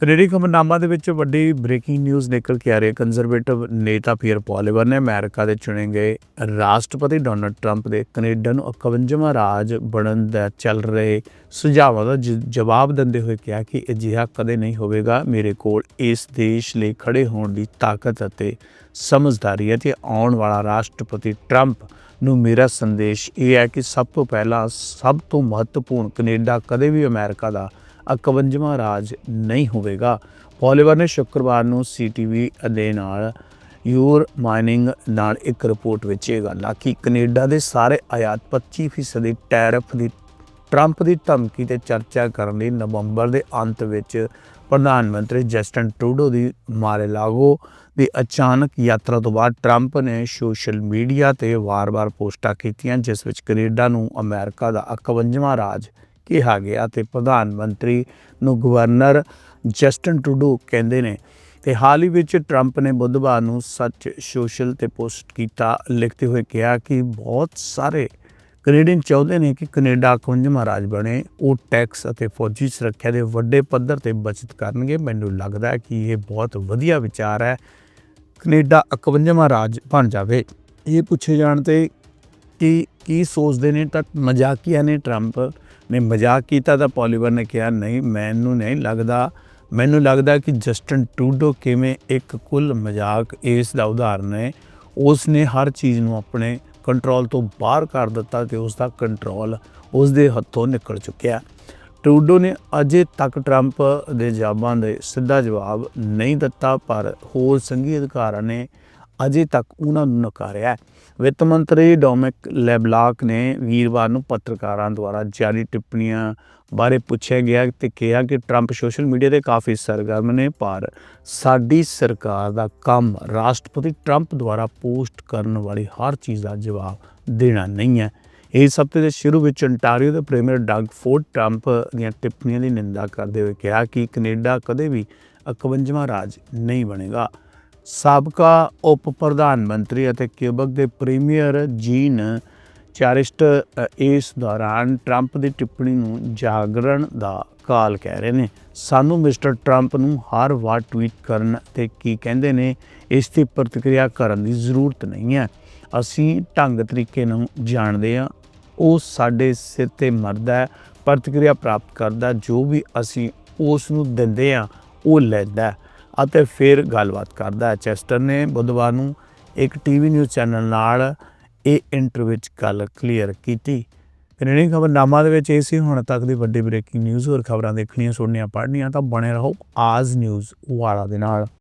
Kennedy ਖਬਰਨਾਮਾ ਦੇ ਵਿੱਚ ਵੱਡੀ ਬ੍ਰੇਕਿੰਗ ਨਿਊਜ਼ ਨਿਕਲ ਕੇ ਆ ਰਹੀ ਹੈ। ਕੰਜ਼ਰਵੇਟਿਵ ਨੇਤਾ ਪੀਅਰ ਪੋਲੀਵਰ ਨੇ ਅਮਰੀਕਾ ਦੇ ਚੁਣੇ ਗਏ ਰਾਸ਼ਟਰਪਤੀ ਡੋਨਲਡ ਟਰੰਪ ਦੇ ਕੈਨੇਡਾ ਨੂੰ 51ਵਾਂ ਰਾਜ ਬਣਨ ਦਾ ਚੱਲ ਰਹੇ ਸੁਝਾਵਾਂ ਦਾ ਜਵਾਬ ਦਿੰਦੇ ਹੋਏ ਕਿਹਾ ਕਿ ਅਜਿਹਾ ਕਦੇ ਨਹੀਂ ਹੋਵੇਗਾ। ਮੇਰੇ ਕੋਲ ਇਸ ਦੇਸ਼ ਲਈ ਖੜੇ ਹੋਣ ਦੀ ਤਾਕਤ ਅਤੇ ਸਮਝਦਾਰੀ ਹੈ ਤੇ ਆਉਣ ਵਾਲਾ ਰਾਸ਼ਟਰਪਤੀ ਟਰੰਪ ਨੂੰ ਮੇਰਾ ਸੰਦੇਸ਼ ਇਹ ਹੈ ਕਿ ਸਭ ਤੋਂ ਪਹਿਲਾਂ, ਸਭ ਤੋਂ ਮਹੱਤਵਪੂਰਨ ਕੈਨੇਡਾ ਕਦੇ ਵੀ ਅਮਰੀਕਾ ਦਾ 51ਵਾਂ ਰਾਜ ਨਹੀਂ ਹੋਵੇਗਾ। ਪੋਲੀਵਰ ਨੇ ਸ਼ੁੱਕਰਵਾਰ ਨੂੰ ਸੀਟੀਵੀ ਦੇ ਨਾਲ ਯੂਰ ਮਾਈਨਿੰਗ ਨਾਲ ਇੱਕ ਰਿਪੋਰਟ ਵਿੱਚ ਇਹ ਗੱਲ ਆਖੀ, ਕੈਨੇਡਾ ਦੇ ਸਾਰੇ ਆਯਾਤ 25% ਦੀ ਟੈਰਿਫ ਦੀ, ਟਰੰਪ ਦੀ ਧਮਕੀ ਤੇ ਚਰਚਾ ਕਰਨ ਲਈ ਨਵੰਬਰ ਦੇ ਅੰਤ ਵਿੱਚ ਪ੍ਰਧਾਨ ਮੰਤਰੀ ਜਸਟਨ ਟਰੂਡੋ ਦੀ ਮਾਰੇ-ਲਾਗੋ ਦੀ ਅਚਾਨਕ ਯਾਤਰਾ ਤੋਂ ਬਾਅਦ ਟਰੰਪ ਨੇ ਸੋਸ਼ਲ ਮੀਡੀਆ ਤੇ ਵਾਰ-ਵਾਰ ਪੋਸਟਾਂ ਕੀਤੀਆਂ, ਜਿਸ ਵਿੱਚ ਕੈਨੇਡਾ ਨੂੰ ਅਮਰੀਕਾ ਦਾ 51ਵਾਂ ਰਾਜ ਕਿਹਾ ਗਿਆ ਤੇ ਪ੍ਰਧਾਨ ਮੰਤਰੀ ਨੂੰ ਗਵਰਨਰ ਜਸਟਨ ਟਰੂਡੋ ਕਹਿੰਦੇ ਨੇ ਤੇ ਹਾਲ ਹੀ ਵਿੱਚ ਟਰੰਪ ਨੇ ਬੁੱਧਵਾਰ ਨੂੰ ਸੱਚ ਸੋਸ਼ਲ ਤੇ ਪੋਸਟ ਕੀਤਾ। ਲਿਖਦੇ ਹੋਏ ਕਿਹਾ ਕਿ ਬਹੁਤ ਸਾਰੇ ਕੈਨੇਡੀਅਨ ਚਾਹੁੰਦੇ ਨੇ ਕਿ ਕੈਨੇਡਾ 51ਵਾਂ ਰਾਜ ਬਣੇ। ਉਹ ਟੈਕਸ ਅਤੇ ਫੌਜੀ ਸੁਰੱਖਿਆ ਦੇ ਵੱਡੇ ਪੱਧਰ ਤੇ ਬਚਤ ਕਰਨਗੇ। ਮੈਨੂੰ ਲੱਗਦਾ ਹੈ ਕਿ ਇਹ ਬਹੁਤ ਵਧੀਆ ਵਿਚਾਰ ਹੈ। ਕੈਨੇਡਾ 51ਵਾਂ ਰਾਜ ਬਣ ਜਾਵੇ। ਇਹ ਪੁੱਛੇ ਜਾਣ ਤੇ ਕਿ, ਕੀ ਸੋਚਦੇ ਨੇ ਤਾਂ ਮਜ਼ਾਕੀਆ ਨੇ ਟਰੰਪ ਨੇ ਮਜ਼ਾਕ ਕੀਤਾ ਤਾਂ ਪੋਲੀਵਰ ਨੇ ਕਿਹਾ, ਨਹੀਂ, ਮੈਨੂੰ ਨਹੀਂ ਲੱਗਦਾ, ਮੈਨੂੰ ਲੱਗਦਾ ਕਿ ਜਸਟਨ ਟੂਡੋ ਕਿਵੇਂ ਇੱਕ ਕੁੱਲ ਮਜ਼ਾਕ ਇਸ ਦਾ ਉਦਾਹਰਨ ਹੈ। ਉਸ ਨੇ ਹਰ ਚੀਜ਼ ਨੂੰ ਆਪਣੇ ਕੰਟਰੋਲ ਤੋਂ ਬਾਹਰ ਕਰ ਦਿੱਤਾ ਤੇ ਉਸ ਦਾ ਕੰਟਰੋਲ ਉਸ ਦੇ ਹੱਥੋਂ ਨਿਕਲ ਚੁੱਕਿਆ। ਟਰੂਡੋ ਨੇ ਅਜੇ ਤੱਕ ਟਰੰਪ ਦੇ ਜਵਾਬਾਂ ਦੇ ਸਿੱਧਾ ਜਵਾਬ ਨਹੀਂ ਦਿੱਤਾ, ਪਰ ਹੋਰ ਸੰਘੀ ਅਧਿਕਾਰਾਂ ਨੇ ਅਜੇ ਤੱਕ ਉਹਨਾਂ ਨੂੰ ਨਕਾਰਿਆ ਹੈ। ਵਿੱਤ ਮੰਤਰੀ ਡੋਮਿਕ ਲੈਬਲਾਕ ਨੇ ਵੀਰਵਾਰ ਨੂੰ ਪੱਤਰਕਾਰਾਂ ਦੁਆਰਾ ਜਾਰੀ ਟਿੱਪਣੀਆਂ ਬਾਰੇ ਪੁੱਛਿਆ ਗਿਆ ਤੇ ਕਿਹਾ ਕਿ ਟਰੰਪ ਸੋਸ਼ਲ ਮੀਡੀਆ ਤੇ ਕਾਫੀ ਸਰਗਰਮ ਨੇ, ਪਰ ਸਾਡੀ ਸਰਕਾਰ ਦਾ ਕੰਮ ਰਾਸ਼ਟਰਪਤੀ ਟਰੰਪ ਦੁਆਰਾ ਪੋਸਟ ਕਰਨ ਵਾਲੀ ਹਰ ਚੀਜ਼ ਦਾ ਜਵਾਬ ਦੇਣਾ ਨਹੀਂ ਹੈ ਇਸ ਹਫ਼ਤੇ ਦੇ ਸ਼ੁਰੂ ਵਿੱਚ ਅੰਟਾਰੀਓ ਦੇ ਪ੍ਰੀਮੀਅਰ ਡਗ ਫੋਰਡ ਟਰੰਪ ਦੀਆਂ ਟਿੱਪਣੀਆਂ ਦੀ ਨਿੰਦਾ ਕਰਦੇ ਹੋਏ ਕਿਹਾ ਕਿ ਕੈਨੇਡਾ ਕਦੇ ਵੀ 51ਵਾਂ ਰਾਜ ਨਹੀਂ ਬਣੇਗਾ ਸਾਬਕਾ ਉਪ ਪ੍ਰਧਾਨ ਮੰਤਰੀ ਅਤੇ ਕਿਊਬਕ ਦੇ ਪ੍ਰੀਮੀਅਰ ਜੀਨ ਚਾਰਿਸਟ ਇਸ ਦੌਰਾਨ ਟਰੰਪ ਦੀ ਟਿੱਪਣੀ ਨੂੰ ਜਾਗਰਣ ਦਾ ਕਾਲ ਕਹਿ ਰਹੇ ਨੇ। ਸਾਨੂੰ ਮਿਸਟਰ ਟਰੰਪ ਨੂੰ ਹਰ ਵਾਰ ਟਵੀਟ ਕਰਨ ਤੇ ਕੀ ਕਹਿੰਦੇ ਨੇ, ਇਸ ਦੀ ਪ੍ਰਤੀਕਿਰਿਆ ਕਰਨ ਦੀ ਜ਼ਰੂਰਤ ਨਹੀਂ ਹੈ। ਅਸੀਂ ਢੰਗ ਤਰੀਕੇ ਨੂੰ ਜਾਣਦੇ ਹਾਂ, ਉਹ ਸਾਡੇ ਸਿਰ ਤੇ ਮਰਦਾ ਹੈ, ਪ੍ਰਤੀਕਿਰਿਆ ਪ੍ਰਾਪਤ ਕਰਦਾ ਜੋ ਵੀ ਅਸੀਂ ਉਸ ਨੂੰ ਦਿੰਦੇ ਹਾਂ, ਉਹ ਲੈਂਦਾ ਅਤੇ ਫਿਰ ਗੱਲਬਾਤ ਕਰਦਾ ਹੈ। ਚੈਸਟਰ ਨੇ ਬੁੱਧਵਾਰ ਨੂੰ ਇੱਕ ਟੀਵੀ ਨਿਊਜ਼ ਚੈਨਲ ਨਾਲ ਇਹ ਇੰਟਰਵਿਊ ਵਿੱਚ ਗੱਲ ਕਲੀਅਰ ਕੀਤੀ। ਕੈਨੇਡੀਅਨ ਖਬਰਨਾਮਾ ਦੇ ਵਿੱਚ ਇਹ ਸੀ, ਹੁਣ ਤੱਕ ਦੀ ਵੱਡੀ ਬ੍ਰੇਕਿੰਗ ਨਿਊਜ਼ ਹੋਰ ਖਬਰਾਂ ਦੇਖਣੀਆਂ, ਸੁਣਨੀਆਂ, ਪੜ੍ਹਨੀਆਂ, ਤਾਂ ਬਣੇ ਰਹੋ ਆਜ਼ ਨਿਊਜ਼ ਵਾਲਾ ਦੇ ਨਾਲ।